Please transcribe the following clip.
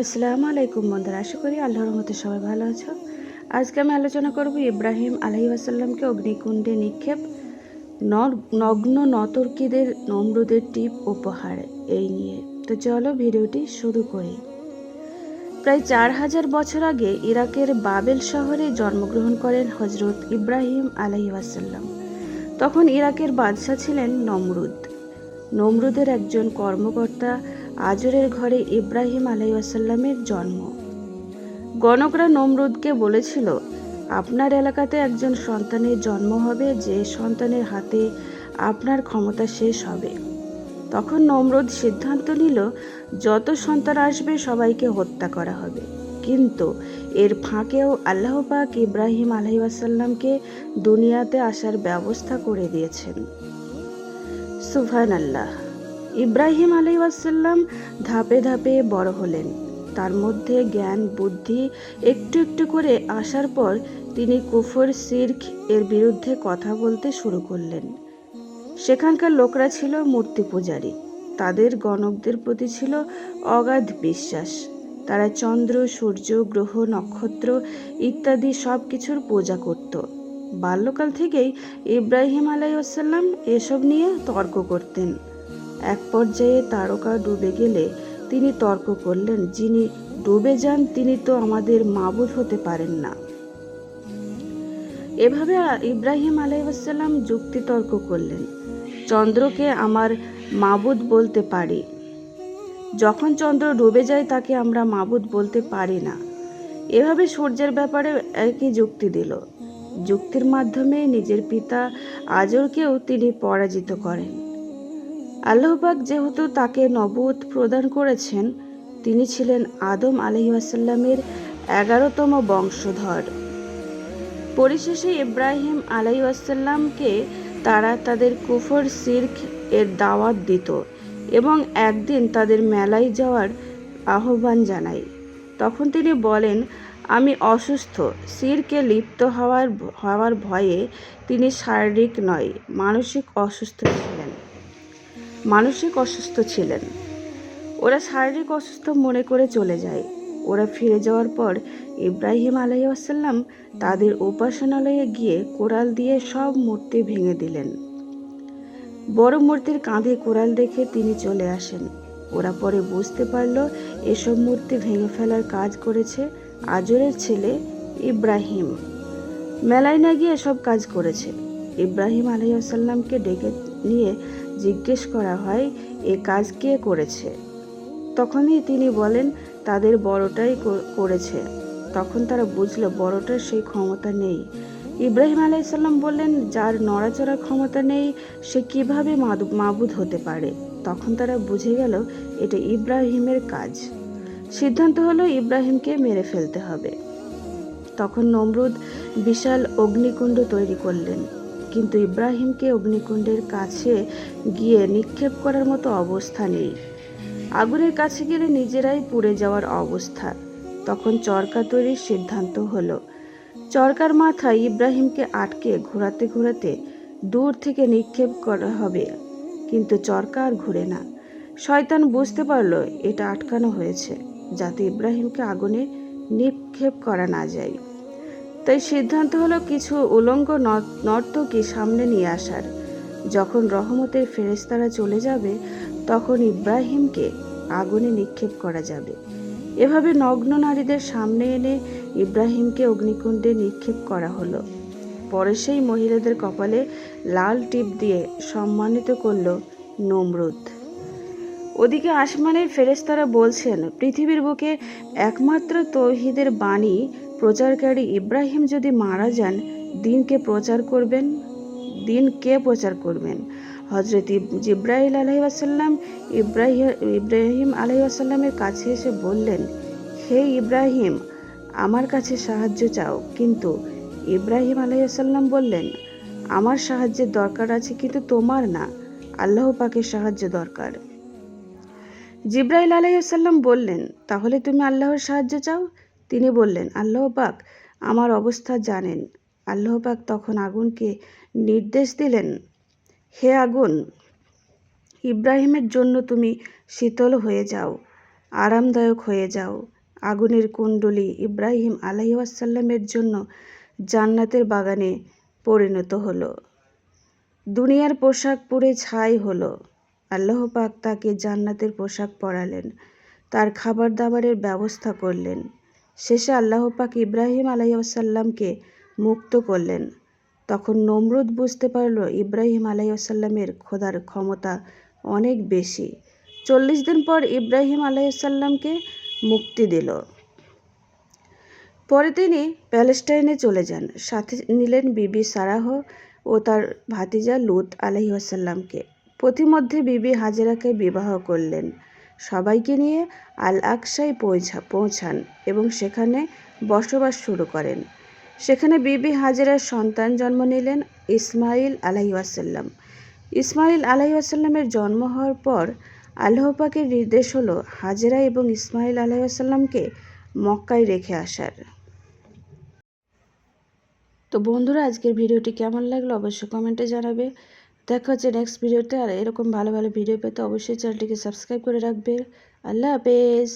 আসসালামু আলাইকুম বন্ধুরা, আশা করি আল্লাহর মতো সবাই ভালো আছো। আজকে আমি আলোচনা করব ইব্রাহিম আলহি আসাল্লামকে অগ্নিকুণ্ডে নিক্ষেপ নগ্ন নতর্কীদের নমরুদের টিপ উপহার, এই নিয়ে। তো চলো ভিডিওটি শুরু করি। প্রায় চার হাজার বছর আগে ইরাকের বাবেল শহরে জন্মগ্রহণ করেন হজরত ইব্রাহিম আলহি আসাল্লাম তখন ইরাকের বাদশাহ ছিলেন নমরুদ। নমরুদের একজন কর্মকর্তা আজরের ঘরে ইব্রাহিম আলাইসাল্লামের জন্ম। গণকরা নমরুদকে বলেছিল, আপনার এলাকাতে একজন সন্তানের জন্ম হবে, যে সন্তানের হাতে আপনার ক্ষমতা শেষ হবে। তখন নমরুদ সিদ্ধান্ত নিল, যত সন্তান আসবে, সবাইকে হত্যা করা হবে। কিন্তু এর ফাঁকেও আল্লাহ পাক ইব্রাহিম আলাইসাল্লামকে দুনিয়াতে আসার ব্যবস্থা করে দিয়েছেন। সুফান আল্লাহ ইব্রাহিম আলাইসাল্লাম ধাপে ধাপে বড় হলেন। তার মধ্যে জ্ঞান, বুদ্ধি একটু একটু করে আসার পর তিনি কুফর, সির্ক এর বিরুদ্ধে কথা বলতে শুরু করলেন। সেখানকার লোকরা ছিল মূর্তি পূজারী। তাদের গণকদের প্রতি ছিল অগাধ বিশ্বাস। তারা চন্দ্র, সূর্য, গ্রহ, নক্ষত্র ইত্যাদি সব কিছুর পূজা করত। বাল্যকাল থেকেই ইব্রাহিম আলাইসাল্লাম এসব নিয়ে তর্ক করতেন। এক পর্যায়ে তারকা ডুবে গেলে তিনি তর্ক করলেন, যিনি ডুবে যান, তিনি তো আমাদের মাবুদ হতে পারেন না। এভাবে ইব্রাহিম আলাইসাল্লাম যুক্তিতর্ক করলেন, চন্দ্রকে আমার মাবুদ বলতে পারি। যখন চন্দ্র ডুবে যায়, তাকে আমরা মাবুদ বলতে পারি না। এভাবে সূর্যের ব্যাপারে একই যুক্তি দিল। যুক্তির মাধ্যমে নিজের পিতা আজরকেও তিনি পরাজিত করেন। আল্লাহবাক যেহেতু তাকে নবুত প্রদান করেছেন, তিনি ছিলেন আদম আলহিহাসাল্লামের এগারোতম বংশধর। পরিশেষে ইব্রাহিম আলাইসাল্লামকে তারা তাদের কুফর সির্ক এর দাওয়াত দিত এবং একদিন তাদের মেলায় যাওয়ার আহ্বান জানায়। তখন তিনি বলেন, আমি অসুস্থ, সিরকে লিপ্ত হওয়ার হওয়ার ভয়ে তিনি শারীরিক নয়, মানসিক অসুস্থ ছিলেন। মানসিক অসুস্থ ছিলেন। ওরা শারীরিক অসুস্থ মনে করে চলে যায়। ওরা ফিরে যাওয়ার পর ইব্রাহিম আলাই আলাইসাল্লাম তাদের উপাসনালয়ে গিয়ে কোরাল দিয়ে সব মূর্তি ভেঙে দিলেন। বড় মূর্তির কাঁধে কোরাল দেখে তিনি চলে আসেন। ওরা পরে বুঝতে পারল এসব মূর্তি ভেঙে ফেলার কাজ করেছে আজরের ছেলে ইব্রাহিম। মেলায় না গিয়ে সব কাজ করেছে। ইব্রাহিম আলাই আলাইসাল্লামকে ডেকে নিয়ে জিজ্ঞেস করা হয়, এ কাজ কে করেছে? তখনই তিনি বলেন, তাদের বড়টাই করেছে। তখন তারা বুঝলো, বড়টার সেই ক্ষমতা নেই। ইব্রাহিম আলাইসাল্লাম বললেন, যার নড়াচড়ার ক্ষমতা নেই, সে কীভাবে মাবুদ হতে পারে? তখন তারা বুঝে গেল, এটা ইব্রাহিমের কাজ। সিদ্ধান্ত হলো, ইব্রাহিমকে মেরে ফেলতে হবে। তখন নমরুদ বিশাল অগ্নিকুণ্ড তৈরি করলেন। কিন্তু ইব্রাহিমকে অগ্নিকুণ্ডের কাছে গিয়ে নিক্ষেপ করার মতো অবস্থা নেই। আগুনের কাছে গেলে নিজেরাই পুড়ে যাওয়ার অবস্থা। তখন চরকা তৈরির সিদ্ধান্ত হলো। চরকার মাথায় ইব্রাহিমকে আটকে ঘোরাতে ঘোরাতে দূর থেকে নিক্ষেপ করা হবে। কিন্তু চরকা আর ঘুরে না। শয়তান বুঝতে পারল এটা আটকানো হয়েছে, যাতে ইব্রাহিমকে আগুনে নিক্ষেপ করা না যায়। তাই সিদ্ধান্ত হলো কিছু উলঙ্গ নর্তকী সামনে নিয়ে আসার। যখন রহমতের ফেরেস্তারা চলে যাবে, তখন ইব্রাহিমকে আগুনে নিক্ষেপ করা যাবে। এভাবে নগ্ন নারীদের সামনে এনে ইব্রাহিমকে অগ্নিকুণ্ডে নিক্ষেপ করা হলো। পরে সেই মহিলাদের কপালে লাল টিপ দিয়ে সম্মানিত করল নমরুদ। ওদিকে আসমানের ফেরেস্তারা বলছেন, পৃথিবীর বুকে একমাত্র তৌহিদের বাণী প্রচারকারী ইব্রাহিম যদি মারা যান দিনকে প্রচার করবেন? দিন কে প্রচার করবেন? হজরত জিব্রাহিল আলহিবাসাল্লাম ইব্রাহিম ইব্রাহিম আলহিবাসাল্লামের কাছে এসে বললেন, হে ইব্রাহিম, আমার কাছে সাহায্য চাও। কিন্তু ইব্রাহিম আলহিসাল্লাম বললেন, আমার সাহায্যের দরকার আছে, কিন্তু তোমার না। আল্লাহ পাকের সাহায্য দরকার। জিব্রাইল আলাইসাল্লাম বললেন, তাহলে তুমি আল্লাহর সাহায্য চাও? তিনি বললেন, আল্লাহ পাক আমার অবস্থা জানেন। আল্লাহ পাক তখন আগুনকে নির্দেশ দিলেন, হে আগুন, ইব্রাহিমের জন্য তুমি শীতল হয়ে যাও, আরামদায়ক হয়ে যাও। আগুনের কুণ্ডলী ইব্রাহিম আলাইসাল্লামের জন্য জান্নাতের বাগানে পরিণত হলো। দুনিয়ার পোশাক পরে ছাই হলো। আল্লাহ পাক তাকে জান্নাতের পোশাক পরালেন। তার খাবার দাবারের ব্যবস্থা করলেন। শেষে আল্লাহ পাক ইব্রাহিম আলাইসাল্লামকে মুক্ত করলেন। তখন নমরুদ বুঝতে পারল ইব্রাহিম আলাইসাল্লামের খোদার ক্ষমতা অনেক বেশি। চল্লিশ দিন পর ইব্রাহিম আলাইসাল্লামকে মুক্তি দিল। পরে তিনি প্যালেস্টাইনে চলে যান। সাথে নিলেন বিবি সারাহ ও তার ভাতিজা লুত আলহিহাসাল্লামকে পথিমধ্যে বিবি হাজেরাকে বিবাহ করলেন। সবাইকে নিয়ে আল আকসায় পৌঁছা, পৌঁছান এবং সেখানে বসবাস শুরু করেন। সেখানে বিবি হাজেরার সন্তান জন্ম নিলেন ইসমাইল আলাইসাল্লাম ইসমাইল আলাইসাল্লামের জন্ম হওয়ার পর আল্লাহ পাকের নির্দেশ হলো হাজেরা এবং ইসমাইল আলাইসাল্লামকে মক্কায় রেখে আসার। তো বন্ধুরা, আজকের ভিডিওটি কেমন লাগল অবশ্যই কমেন্টে জানাবে। দেখা হচ্ছে নেক্সট ভিডিওতে আর এরকম ভালো ভালো ভিডিও পেতে অবশ্যই চ্যানেলটিকে সাবস্ক্রাইব করে রাখবে। আল্লাহ হাফেজ।